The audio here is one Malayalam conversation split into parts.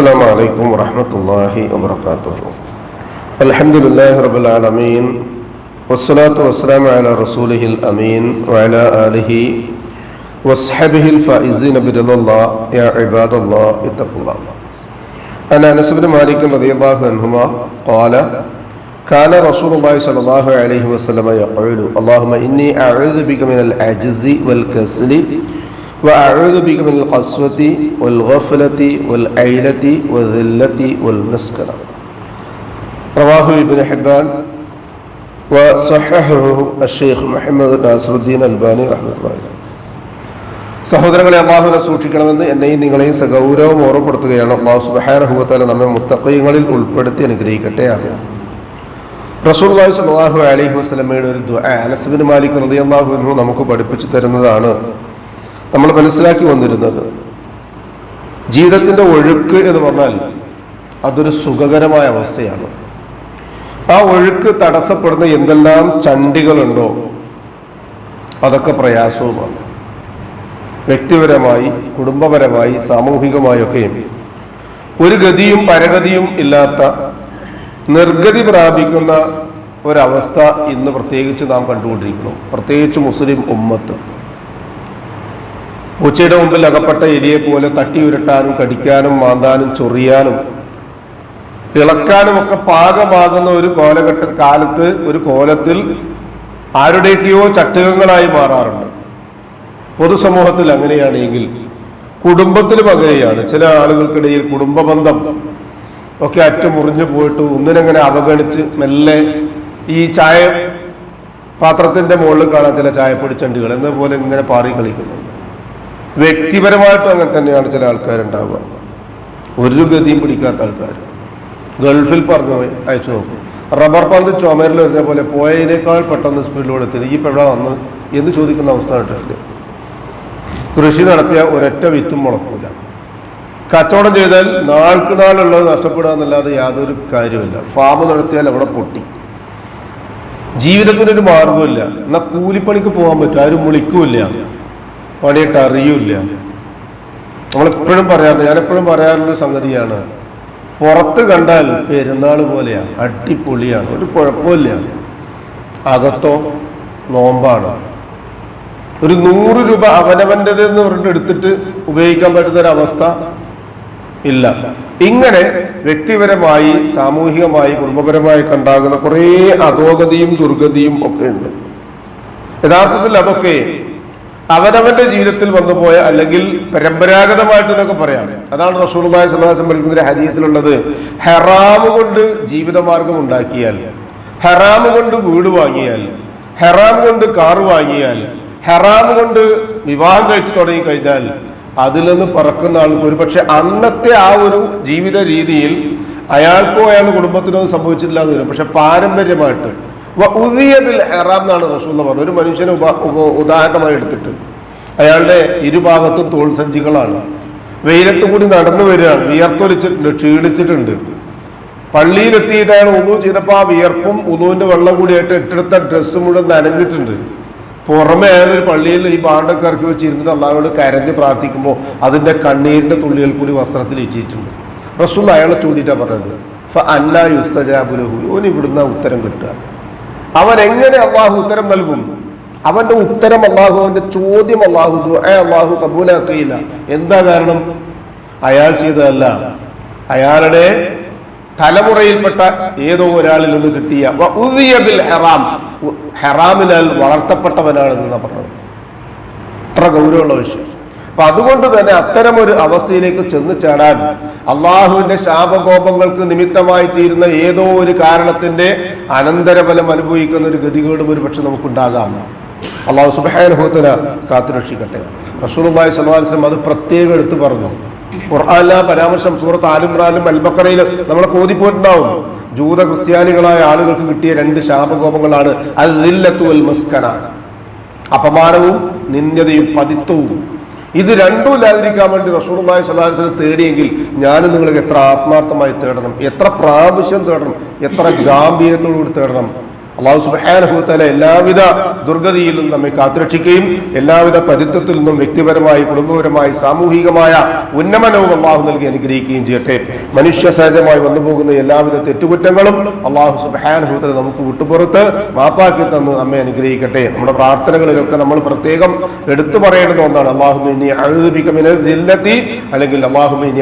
السلام عليكم ورحمة الله وبركاته الحمد لله رب العالمين والصلاة والسلام على رسوله الأمين وعلى آله وصحبه الفائزين برضا الله يا عباد الله اتقوا الله أنا أنس بن مالك رضي الله عنهما قال كان رسول الله صلى الله عليه وسلم يقول اللهم إني أعوذ بك من العجز والكسل وأعوذ بك من القسوة والغفلة والعيلة والذلة والمسكنة رواه ابن حبان وصححه الشيخ محمد ناصر الدين الباني رحمه الله عليه സഹോദരങ്ങളെ അള്ളാഹുനെ സൂക്ഷിക്കണമെന്ന് എന്നെയും നിങ്ങളെയും സഗൗരവം ഓർമ്മപ്പെടുത്തുകയാണ് അള്ളാഹു സുബഹാനഹുവത്താല നമ്മെ മുത്തക്കയങ്ങളിൽ ഉൾപ്പെടുത്തി അനുഗ്രഹിക്കട്ടെ ആമേ റസൂൽ വായു സലാഹു അലൈഹി വസ്ലമയുടെ ഒരു ദുആ അനസ്ബിൻ മാലിക് റളിയല്ലാഹു അൻഹു നമുക്ക് പഠിപ്പിച്ചു തരുന്നതാണ് നമ്മൾ മനസ്സിലാക്കി വന്നിരുന്നത്. ജീവിതത്തിന്റെ ഒഴുക്ക് എന്ന് പറഞ്ഞാൽ അതൊരു സുഖകരമായ അവസ്ഥയാണ്. ആ ഒഴുക്ക് തടസ്സപ്പെടുന്ന എന്തെല്ലാം ചണ്ടികളുണ്ടോ അതൊക്കെ പ്രയാസവുമാണ്. വ്യക്തിപരമായി കുടുംബപരമായി സാമൂഹികമായൊക്കെ ഒരു ഗതിയും പരഗതിയും ഇല്ലാത്ത നിർഗതി പ്രാപിക്കുന്ന ഒരവസ്ഥ ഇന്ന് പ്രത്യേകിച്ച് നാം കണ്ടുകൊണ്ടിരിക്കുന്നു. പ്രത്യേകിച്ച് മുസ്ലിം ഉമ്മത്ത്. പൂച്ചയുടെ മുമ്പിൽ അകപ്പെട്ട എലിയെ പോലെ തട്ടിയുരുട്ടാനും കടിക്കാനും മാന്താനും ചൊറിയാനും ഇളക്കാനും ഒക്കെ പാകമാകുന്ന ഒരു കോലഘട്ട കാലത്ത് ഒരു കോലത്തിൽ ആരുടെയൊക്കെയോ ചട്ടുകങ്ങളായി മാറാറുണ്ട്. പൊതുസമൂഹത്തിൽ അങ്ങനെയാണെങ്കിൽ കുടുംബത്തിലും അങ്ങനെയാണ് ചില ആളുകൾക്കിടയിൽ കുടുംബ ബന്ധം ഒക്കെ അറ്റമുറിഞ്ഞു പോയിട്ട് ഒന്നിനങ്ങനെ അവഗണിച്ച് മെല്ലെ ഈ ചായ പാത്രത്തിന്റെ മുകളിൽ കാണാൻ ചില ചായപ്പൊടിച്ചണ്ടികൾ എന്നപോലെ ഇങ്ങനെ പാറി കളിക്കുന്നുണ്ട് വ്യക്തിപരമായിട്ടും അങ്ങനെ തന്നെയാണ് ചില ആൾക്കാരുണ്ടാവുക. ഒരു ഗതിയും പിടിക്കാത്ത ആൾക്കാർ ഗൾഫിൽ പറഞ്ഞു അയച്ചു നോക്കും. റബ്ബർ പന്ത് ചുമരിൽ വരുന്ന പോലെ പോയതിനേക്കാൾ പെട്ടെന്ന് സ്പീഡിലൂടെ എത്തി. ഈ വന്ന് എന്ന് ചോദിക്കുന്ന അവസ്ഥ കേട്ടിട്ടുണ്ട് കൃഷി നടത്തിയ ഒരൊറ്റ വിത്തും മുളക്കൂല. കച്ചവടം ചെയ്താൽ നാൾക്ക് നാളുള്ളത് നഷ്ടപ്പെടുക എന്നല്ലാതെ യാതൊരു കാര്യമില്ല ഫാം നടത്തിയാൽ അവിടെ പൊട്ടി. ജീവിതത്തിനൊരു മാർഗമില്ല എന്നാൽ കൂലിപ്പണിക്ക് പോകാൻ പറ്റും. ആരും വിളിക്കൂല പണിയിട്ട് അറിയൂല നമ്മളെപ്പോഴും പറയാറുണ്ട് ഞാനെപ്പോഴും പറയാറുള്ള സംഗതിയാണ്. പുറത്ത് കണ്ടാൽ പെരുന്നാൾ പോലെയാണ് അടിപൊളിയാണ് ഒരു കുഴപ്പമില്ല. അകത്തോ നോമ്പാണ്. ഒരു നൂറ് രൂപ അവനവന്റെത് എന്ന് പറഞ്ഞിട്ട് എടുത്തിട്ട് ഉപയോഗിക്കാൻ പറ്റുന്ന ഒരു അവസ്ഥ ഇല്ല. ഇങ്ങനെ വ്യക്തിപരമായി സാമൂഹികമായി കുടുംബപരമായി കണ്ടാകുന്ന കുറേ അധോഗതിയും ദുർഗതിയും ഒക്കെ ഉണ്ട്. യഥാർത്ഥത്തിൽ അതൊക്കെ അവനവന്റെ ജീവിതത്തിൽ വന്നുപോയ അല്ലെങ്കിൽ പരമ്പരാഗതമായിട്ട് എന്നൊക്കെ പറയാം. അതാണ് റസൂൽമായ സദാസം പഠിക്കുന്ന ഹരീയത്തിലുള്ളത് ഹെറാമ് കൊണ്ട് ജീവിതമാർഗം ഉണ്ടാക്കിയാൽ ഹെറാമ് കൊണ്ട് വീട് വാങ്ങിയാൽ ഹെറാം കൊണ്ട് കാറ് വാങ്ങിയാൽ ഹെറാം കൊണ്ട് വിവാഹം കഴിച്ചു തുടങ്ങി കഴിഞ്ഞാൽ അതിൽ നിന്ന് പറക്കുന്ന ആൾക്ക് ഒരു പക്ഷെ അന്നത്തെ ആ ഒരു ജീവിത രീതിയിൽ അയാൾക്കോ അയാളുടെ കുടുംബത്തിനോ സംഭവിച്ചിട്ടില്ല എന്ന് വരും. പക്ഷെ പാരമ്പര്യമായിട്ട് എന്നാണ് റസൂൽ പറഞ്ഞത്. ഒരു മനുഷ്യനെ ഉദാഹരണമായി എടുത്തിട്ട് അയാളുടെ ഇരുഭാഗത്തും തോൾ സഞ്ചികളാണ്. വെയിലത്ത് കൂടി നടന്നു വരികയാണ്. വിയർത്തൊലിച്ചിട്ടുണ്ട് ക്ഷീണിച്ചിട്ടുണ്ട്. പള്ളിയിലെത്തിയിട്ട് അയാൾ ഉണു ചെയ്തപ്പോൾ ആ വിയർപ്പും ഉന്നുവിന്റെ വെള്ളം കൂടിയായിട്ട് എട്ടെടുത്ത ഡ്രസ്സ് മുഴുവൻ നനഞ്ഞിട്ടുണ്ട്. പുറമെ ഒരു പള്ളിയിൽ ഈ ബാണ്ടൊക്കെ ഇറക്കി വെച്ചിരുന്നിട്ട് അള്ളാഹോട് കരഞ്ഞ് പ്രാർത്ഥിക്കുമ്പോൾ അതിന്റെ കണ്ണീരിന്റെ തുള്ളികൾ കൂടി വസ്ത്രത്തിൽ ഇറ്റിയിട്ടുണ്ട്. റസൂൽ അയാളെ ചൂണ്ടിയിട്ടാണ് പറഞ്ഞത്. അന്നാ യുസ്തജാബുലഹു. ഓൻ ഇവിടുന്ന് ഉത്തരം കിട്ടുക. അവൻ എങ്ങനെ അള്ളാഹു ഉത്തരം നൽകും? അവന്റെ ഉത്തരം അള്ളാഹു അവന്റെ ചോദ്യം അള്ളാഹു അള്ളാഹു കബൂലാക്കുകയില്ല. എന്താ കാരണം? അയാൾ ചെയ്തതല്ല. അയാളുടെ തലമുറയിൽപ്പെട്ട ഏതോ ഒരാളിൽ നിന്ന് കിട്ടിയ ഹെറാം. ഹെറാമിനാൽ വളർത്തപ്പെട്ടവനാണെന്ന് പറഞ്ഞത്. അത്ര ഗൗരവമുള്ള വിഷയം. അപ്പൊ അതുകൊണ്ട് തന്നെ അത്തരം ഒരു അവസ്ഥയിലേക്ക് ചെന്ന് ചാടാൻ അള്ളാഹുവിന്റെ ശാപകോപങ്ങൾക്ക് നിമിത്തമായി തീരുന്ന ഏതോ ഒരു കാരണത്തിന്റെ അനന്തരഫലം അനുഭവിക്കുന്ന ഒരു ഗതികേടും ഒരു പക്ഷെ നമുക്കുണ്ടാകാം. അള്ളാഹു സുബാനുഭവത്തിന് കാത്തുരക്ഷിക്കട്ടെ അലൈഹി വസല്ലം അത് പ്രത്യേകം എടുത്തു പറഞ്ഞു. ഖുർആനിലെ പരാമർശം സൂറത്ത് ആലിമ്രാനും അൽബക്കറയിൽ നമ്മളെ കോതിപ്പോയിട്ടുണ്ടാവും ജൂത ക്രിസ്ത്യാനികളായ ആളുകൾക്ക് കിട്ടിയ രണ്ട് ശാപകോപങ്ങളാണ് മസ്കന. അപമാനവും നിന്ദ്യതയും പതിത്വവും ഇത് രണ്ടും ഇല്ലാതിരിക്കാൻ വേണ്ടി റസൂർലായി സലാഹുലം തേടിയെങ്കിൽ ഞാനും നിങ്ങൾക്ക് എത്ര ആത്മാർത്ഥമായി തേടണം? എത്ര പ്രാവശ്യം തേടണം? എത്ര ഗാംഭീര്യത്തോടുകൂടി തേടണം? അള്ളാഹു സുബാനഹുത്തല എല്ലാവിധ ദുർഗതിയിൽ നിന്നും നമ്മെ കാത്തുരക്ഷിക്കുകയും എല്ലാവിധ പരിത്വത്തിൽ നിന്നും വ്യക്തിപരമായി കുടുംബപരമായി സാമൂഹികമായ ഉന്നമനവും അള്ളാഹു നൽകി അനുഗ്രഹിക്കുകയും ചെയ്യട്ടെ. മനുഷ്യ സഹജമായി വന്നുപോകുന്ന എല്ലാവിധ തെറ്റുകുറ്റങ്ങളും അള്ളാഹു സുബാനഹുത്തല നമുക്ക് വിട്ടുപുറത്ത് മാപ്പാക്കി തന്ന് നമ്മെ അനുഗ്രഹിക്കട്ടെ. നമ്മുടെ പ്രാർത്ഥനകളിലൊക്കെ നമ്മൾ പ്രത്യേകം എടുത്തു പറയേണ്ടുന്ന ഒന്നാണ്. അള്ളാഹുമിനി അഴുതിപ്പിക്കമിനെത്തി അല്ലെങ്കിൽ അള്ളാഹുമിനി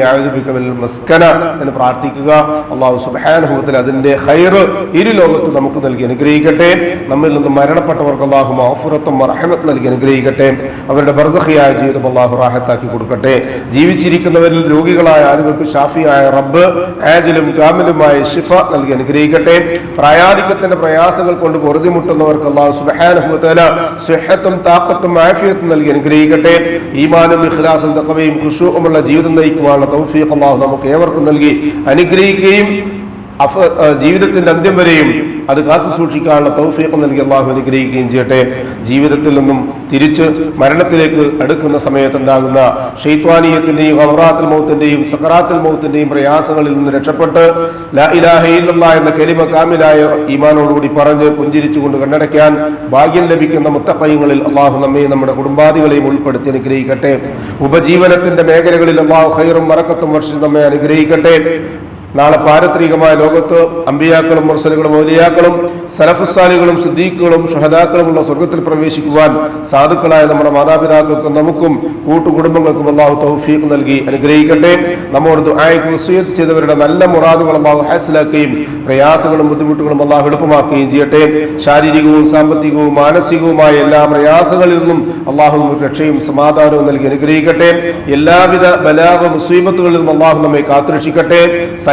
മസ്കന എന്ന് പ്രാർത്ഥിക്കുക. അള്ളാഹു സുബാനഹുത്തല അതിന്റെ ഹൈറ് ഇരു ലോകത്ത് നമുക്ക് നൽകി അനുഗ്രഹിക്കട്ടെ. നമ്മിൽ നിന്ന് മരണപ്പെട്ടവർക്ക് അള്ളാഹു മാഫുറത്തും റഹമത്ത് നൽകി അനുഗ്രഹിക്കട്ടെ. അവരുടെ ബർസഹിയായ ജീവിതം അള്ളാഹു റാഹത്താക്കി കൊടുക്കട്ടെ. ജീവിച്ചിരിക്കുന്നവരിൽ രോഗികളായ ആളുകൾക്ക് ഷാഫിയായ റബ്ബ് ആജിലും കാമിലുമായ ഷിഫ നൽകി അനുഗ്രഹിക്കട്ടെ. പ്രായാധിക്യത്തിന്റെ പ്രയാസങ്ങൾ കൊണ്ട് പൊറുതിമുട്ടുന്നവർക്ക് അള്ളാഹു സുബഹാനുഭവത്തല സുഹത്തും താക്കത്തും ആഫിയത്തും നൽകി അനുഗ്രഹിക്കട്ടെ. ഈമാനും ഇഖ്ലാസും തക്കവയും ഖുഷുവുമുള്ള ജീവിതം നയിക്കുവാനുള്ള തൗഫീഖ് അള്ളാഹു നമുക്ക് ഏവർക്കും നൽകി അനുഗ്രഹിക്കുകയും അഫ ജീവിതത്തിന്റെ അന്ത്യം വരെയും അത് കാത്തു സൂക്ഷിക്കാനുള്ള തൗഫീഖ് നൽകി അള്ളാഹു അനുഗ്രഹിക്കുകയും ചെയ്യട്ടെ. ജീവിതത്തിൽ നിന്നും തിരിച്ച് മരണത്തിലേക്ക് അടുക്കുന്ന സമയത്തുണ്ടാകുന്ന ഷെയ്ത്വാനീയത്തിന്റെയും അമറാത്തുൽ മൗത്തിന്റെയും സക്കറാത്തുൽ മൗത്തിന്റെയും പ്രയാസങ്ങളിൽ നിന്ന് രക്ഷപ്പെട്ട് ലാ ഇലാഹ ഇല്ലല്ലാഹ് എന്ന കലിമ കാമിലായ ഈമാനോടുകൂടി പറഞ്ഞ് പുഞ്ചിരിച്ചുകൊണ്ട് കണ്ണടയ്ക്കാൻ ഭാഗ്യം ലഭിക്കുന്ന മുത്തഫയങ്ങളിൽ അള്ളാഹു നമ്മയും നമ്മുടെ കുടുംബാദികളെയും ഉൾപ്പെടുത്തി അനുഗ്രഹിക്കട്ടെ. ഉപജീവനത്തിന്റെ മേഖലകളിൽ അള്ളാഹു ഹൈറും മറക്കത്തും വർഷിച്ച് നമ്മെ അനുഗ്രഹിക്കട്ടെ. നാളെ പാരത്രികമായ ലോകത്ത് അമ്പിയാക്കളും മുർസലുകളും ഔലിയാക്കളും സലഫുസാലികളും സിദ്ദീഖുകളും ഷഹദാക്കളുമുള്ള സ്വർഗത്തിൽ പ്രവേശിക്കുവാൻ സാധുക്കളായ നമ്മുടെ മാതാപിതാക്കൾക്കും നമുക്കും കൂട്ടുകുടുംബങ്ങൾക്കും അള്ളാഹു തൗഫീഖ് നൽകി അനുഗ്രഹിക്കട്ടെ. നമ്മോട് ദുആയ്ക്ക് ചെയ്തവരുടെ നല്ല മുറാദുകൾ അള്ളാഹു ഹാസിലാക്കുകയും പ്രയാസങ്ങളും ബുദ്ധിമുട്ടുകളും അള്ളാഹു എളുപ്പമാക്കുകയും ചെയ്യട്ടെ. ശാരീരികവും സാമ്പത്തികവും മാനസികവുമായ എല്ലാ പ്രയാസങ്ങളിൽ നിന്നും അള്ളാഹു നമുക്ക് രക്ഷയും സമാധാനവും നൽകി അനുഗ്രഹിക്കട്ടെ. എല്ലാവിധ ബലാഗ മുസീബത്തുകളിൽ നിന്നും അള്ളാഹു നമ്മെ കാത്തുരക്ഷിക്കട്ടെ.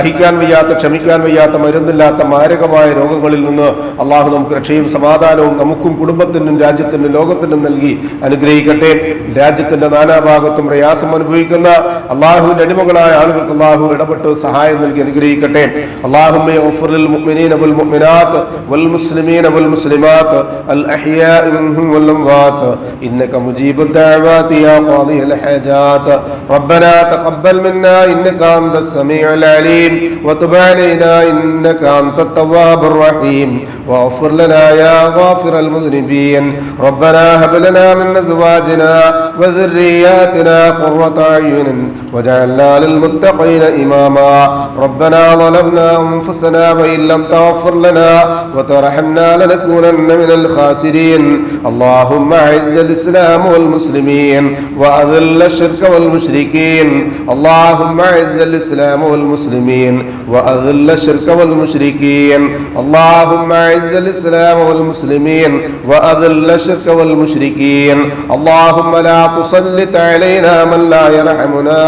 സഹിക്കാൻ വയ്യാത്ത ക്ഷമിക്കാൻ വയ്യാത്ത മരുന്നില്ലാത്ത മാരകമായ രോഗങ്ങളിൽ നിന്ന് അള്ളാഹു നമുക്ക് രക്ഷയും സമാധാനവും നമുക്കും കുടുംബത്തിനും രാജ്യത്തിനും ലോകത്തിനും നൽകി അനുഗ്രഹിക്കട്ടെ രാജ്യത്തിന്റെ നാനാഭാഗത്തും പ്രയാസം അനുഭവിക്കുന്ന അള്ളാഹുവിന്റെ അടിമകളായ ആളുകൾക്ക് അള്ളാഹു ഇടപെട്ട് സഹായം നൽകി അനുഗ്രഹിക്കട്ടെ അള്ളാഹുമ്മെ للمؤمنين والمؤمنات والمسلمين والمسلمات الأحياء منهم والأموات إنك مجيب الدعوات يا قاضي الحاجات ربنا تقبل منا إنك أنت السميع العليم وتب علينا إنك أنت التواب الرحيم. واغفر لنا يا غافر المذنبين. ربنا هب لنا من أزواجنا وذرياتنا قرة أعين وجعلنا للمتقين إماما. ربنا ظلمنا أنفسنا وإن لم تغفر لنا وترحمنا لنكونن من الخاسرين. اللهم أعز الإسلام والمسلمين وأذل الشرك والمشركين. اللهم أعز الإسلام والمسلمين وأذل الشرك والمشركين. اللهم أعز الإسلام والمسلمين وأذل الشرك والمشركين. اللهم لا تسلط علينا من لا يرحمنا.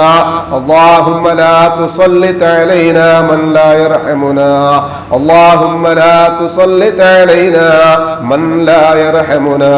اللهم لا تسلط علينا من لا يرحمنا. اللهم لا تسلط علينا من لا يرحمنا.